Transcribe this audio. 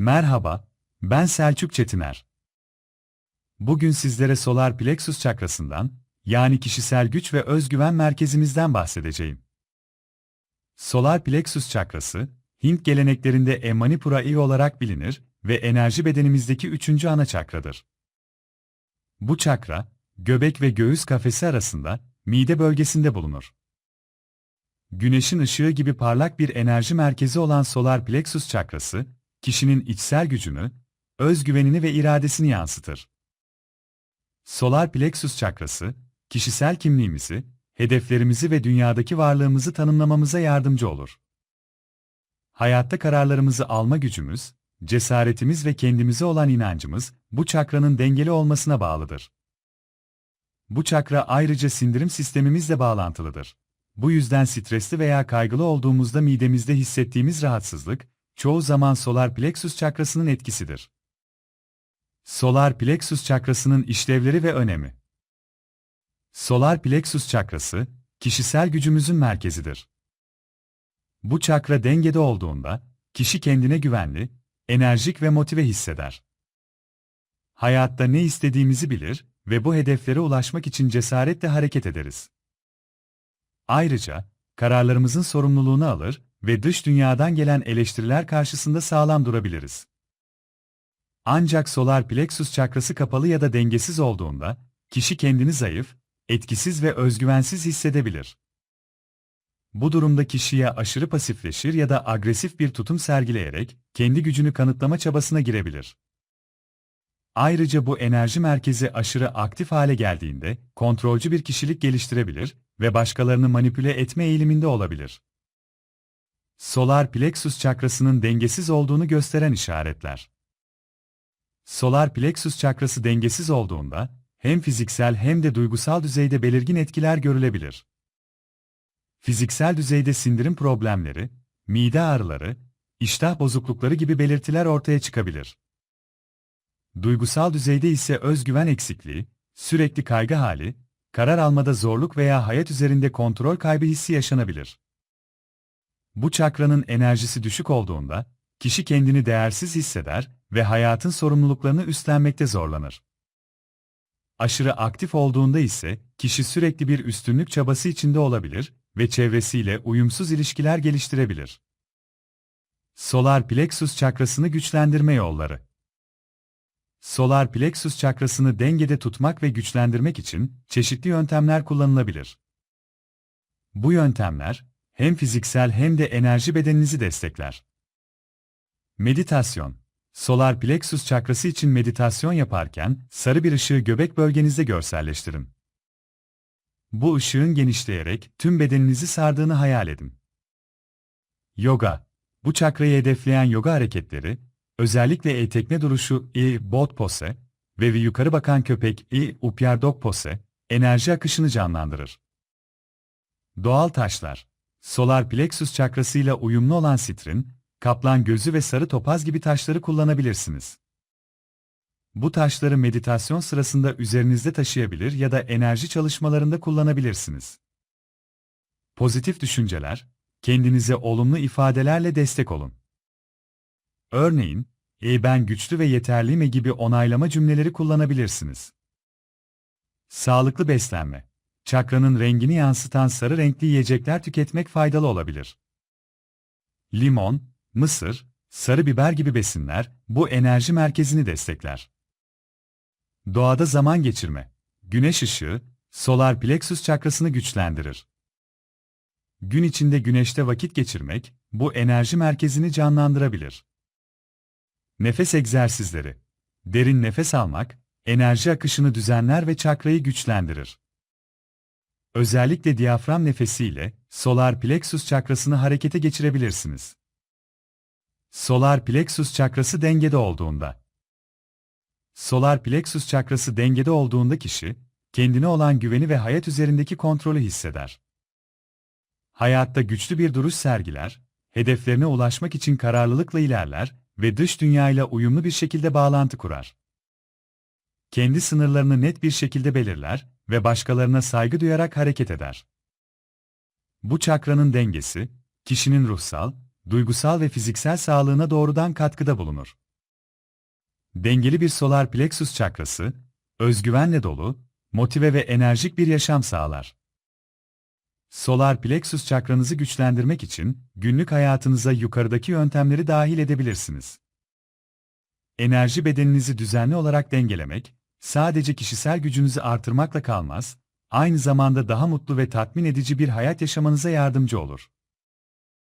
Merhaba, ben Selçuk Çetiner. Bugün sizlere solar plexus çakrasından, yani kişisel güç ve özgüven merkezimizden bahsedeceğim. Solar plexus çakrası, Hint geleneklerinde Emanipura iyi olarak bilinir ve enerji bedenimizdeki üçüncü ana çakradır. Bu çakra, göbek ve göğüs kafesi arasında, mide bölgesinde bulunur. Güneşin ışığı gibi parlak bir enerji merkezi olan solar plexus çakrası, kişinin içsel gücünü, özgüvenini ve iradesini yansıtır. Solar plexus çakrası, kişisel kimliğimizi, hedeflerimizi ve dünyadaki varlığımızı tanımlamamıza yardımcı olur. Hayatta kararlarımızı alma gücümüz, cesaretimiz ve kendimize olan inancımız bu çakranın dengeli olmasına bağlıdır. Bu çakra ayrıca sindirim sistemimizle bağlantılıdır. Bu yüzden stresli veya kaygılı olduğumuzda midemizde hissettiğimiz rahatsızlık, çoğu zaman solar plexus çakrasının etkisidir. Solar plexus çakrasının işlevleri ve önemi Solar plexus çakrası, kişisel gücümüzün merkezidir. Bu çakra dengede olduğunda, kişi kendine güvenli, enerjik ve motive hisseder. Hayatta ne istediğimizi bilir ve bu hedeflere ulaşmak için cesaretle hareket ederiz. Ayrıca, kararlarımızın sorumluluğunu alır ve dış dünyadan gelen eleştiriler karşısında sağlam durabiliriz. Ancak solar plexus çakrası kapalı ya da dengesiz olduğunda, kişi kendini zayıf, etkisiz ve özgüvensiz hissedebilir. Bu durumda kişiye aşırı pasifleşir ya da agresif bir tutum sergileyerek kendi gücünü kanıtlama çabasına girebilir. Ayrıca bu enerji merkezi aşırı aktif hale geldiğinde kontrolcü bir kişilik geliştirebilir ve başkalarını manipüle etme eğiliminde olabilir. Solar plexus çakrasının dengesiz olduğunu gösteren işaretler. Solar plexus çakrası dengesiz olduğunda hem fiziksel hem de duygusal düzeyde belirgin etkiler görülebilir. Fiziksel düzeyde sindirim problemleri, mide ağrıları, iştah bozuklukları gibi belirtiler ortaya çıkabilir. Duygusal düzeyde ise özgüven eksikliği, sürekli kaygı hali, karar almada zorluk veya hayat üzerinde kontrol kaybı hissi yaşanabilir. Bu çakranın enerjisi düşük olduğunda, kişi kendini değersiz hisseder ve hayatın sorumluluklarını üstlenmekte zorlanır. Aşırı aktif olduğunda ise kişi sürekli bir üstünlük çabası içinde olabilir ve çevresiyle uyumsuz ilişkiler geliştirebilir. Solar plexus çakrasını güçlendirme yolları Solar plexus çakrasını dengede tutmak ve güçlendirmek için çeşitli yöntemler kullanılabilir. Bu yöntemler hem fiziksel hem de enerji bedeninizi destekler. Meditasyon Solar plexus çakrası için meditasyon yaparken sarı bir ışığı göbek bölgenizde görselleştirin. Bu ışığın genişleyerek tüm bedeninizi sardığını hayal edin. Yoga Bu çakrayı hedefleyen yoga hareketleri, özellikle e-tekme duruşu i bot pose ve yukarı bakan köpek i upyar dog pose, enerji akışını canlandırır. Doğal taşlar Solar plexus çakrasıyla uyumlu olan sitrin, kaplan gözü ve sarı topaz gibi taşları kullanabilirsiniz. Bu taşları meditasyon sırasında üzerinizde taşıyabilir ya da enerji çalışmalarında kullanabilirsiniz. Pozitif düşünceler, kendinize olumlu ifadelerle destek olun. Örneğin, "Ey ben güçlü ve yeterliyim" gibi onaylama cümleleri kullanabilirsiniz. Sağlıklı beslenme. Çakranın rengini yansıtan sarı renkli yiyecekler tüketmek faydalı olabilir. Limon, mısır, sarı biber gibi besinler bu enerji merkezini destekler. Doğada zaman geçirme. Güneş ışığı, solar plexus çakrasını güçlendirir. Gün içinde güneşte vakit geçirmek, bu enerji merkezini canlandırabilir. Nefes egzersizleri. Derin nefes almak, enerji akışını düzenler ve çakrayı güçlendirir. Özellikle diyafram nefesiyle solar plexus çakrasını harekete geçirebilirsiniz. Solar plexus çakrası dengede olduğunda Solar plexus çakrası dengede olduğunda kişi, kendine olan güveni ve hayat üzerindeki kontrolü hisseder. Hayatta güçlü bir duruş sergiler, hedeflerine ulaşmak için kararlılıkla ilerler ve dış dünyayla uyumlu bir şekilde bağlantı kurar. Kendi sınırlarını net bir şekilde belirler ve başkalarına saygı duyarak hareket eder. Bu çakranın dengesi, kişinin ruhsal, duygusal ve fiziksel sağlığına doğrudan katkıda bulunur. Dengeli bir solar plexus çakrası, özgüvenle dolu, motive ve enerjik bir yaşam sağlar. Solar plexus çakranızı güçlendirmek için günlük hayatınıza yukarıdaki yöntemleri dahil edebilirsiniz. Enerji bedeninizi düzenli olarak dengelemek, sadece kişisel gücünüzü artırmakla kalmaz, aynı zamanda daha mutlu ve tatmin edici bir hayat yaşamanıza yardımcı olur.